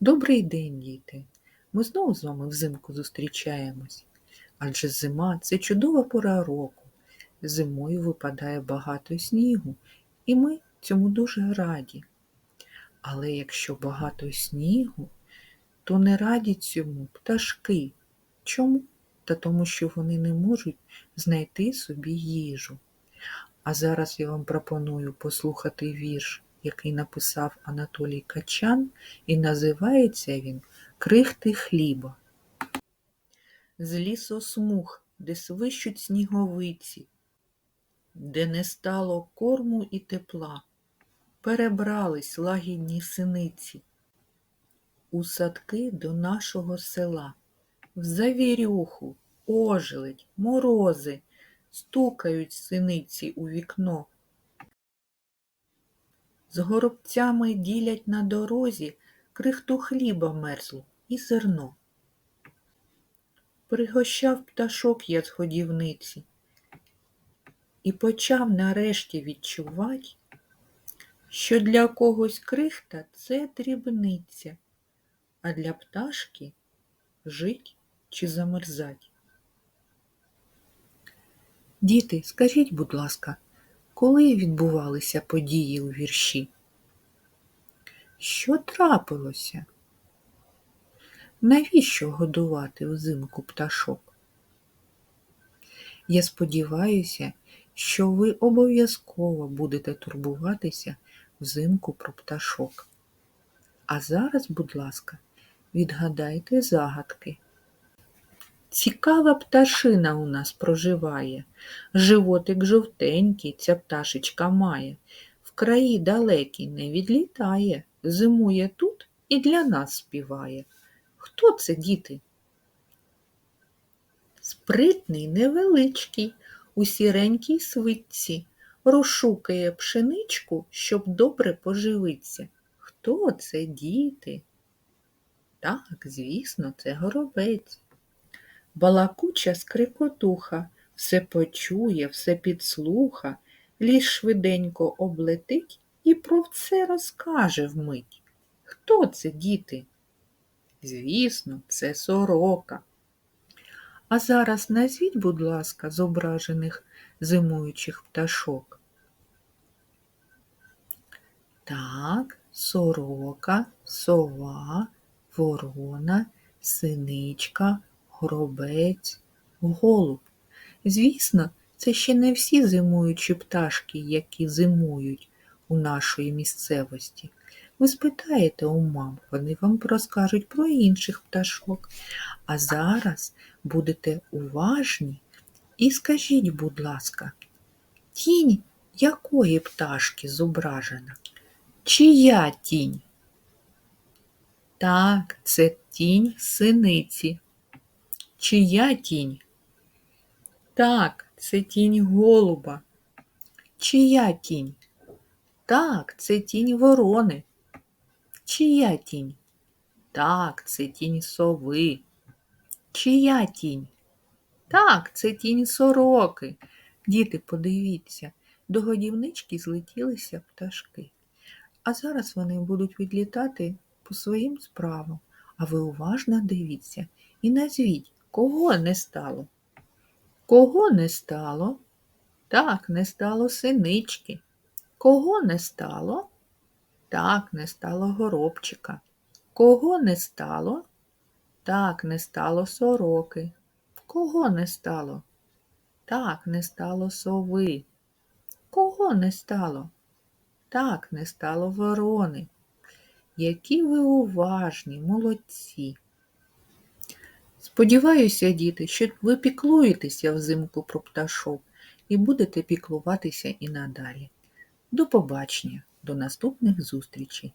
Добрий день, діти! Ми знову з вами взимку зустрічаємось. Адже зима це чудова пора року. Зимою випадає багато снігу, і ми цьому дуже раді. Але якщо багато снігу, то не раді цьому пташки. Чому? Та тому, що вони не можуть знайти собі їжу. А зараз я вам пропоную послухати вірш, який написав Анатолій Качан, і називається він Крихти хліба. З лісосмуг, де свищуть сніговиці, де не стало корму і тепла, перебрались лагідні синиці у садки до нашого села, в завірюху, ожеледь, морози, стукають синиці у вікно. З горобцями ділять на дорозі крихту хліба мерзлу і зерно. Пригощав пташок я з годівниці і почав нарешті відчувати, що для когось крихта це дрібниця, а для пташки жить чи замерзать. Діти, скажіть, будь ласка, коли відбувалися події у вірші? Що трапилося? Навіщо годувати взимку пташок? Я сподіваюся, що ви обов'язково будете турбуватися взимку про пташок. А зараз, будь ласка, відгадайте загадки. Цікава пташина у нас проживає, животик жовтенький ця пташечка має, в краї далекій не відлітає, зимує тут і для нас співає. Хто це, діти? Спритний невеличкий, у сіренькій свитці, розшукає пшеничку, щоб добре поживиться. Хто це, діти? Так, звісно, це горобець. Балакуча скрикотуха, все почує, все підслуха, ліс швиденько облетить і про це розкаже вмить. Хто це, діти? Звісно, це сорока. А зараз назвіть, будь ласка, зображених зимуючих пташок. Так, сорока, сова, ворона, синичка, горобець, голуб. Звісно, це ще не всі зимуючі пташки, які зимують у нашої місцевості. Ви спитаєте у мам, вони вам розкажуть про інших пташок. А зараз будете уважні і скажіть, будь ласка, тінь якої пташки зображена? Чия тінь? Так, це тінь синиці. Чия тінь? Так, це тінь голуба. Чия тінь? Так, це тінь ворони. Чия тінь? Так, це тінь сови. Чия тінь? Так, це тінь сороки. Діти, подивіться, до годівнички злетілися пташки. А зараз вони будуть відлітати по своїм справам. А ви уважно дивіться і назвіть, кого не стало. Кого не стало? Так, не стало синички. Кого не стало? Так, не стало горобчика. Кого не стало? Так, не стало сороки. Кого не стало? Так, не стало сови. Кого не стало? Так, не стало ворони. Які ви уважні, молодці. Сподіваюся, діти, що ви піклуєтеся взимку про пташок і будете піклуватися і надалі. До побачення, до наступних зустрічей!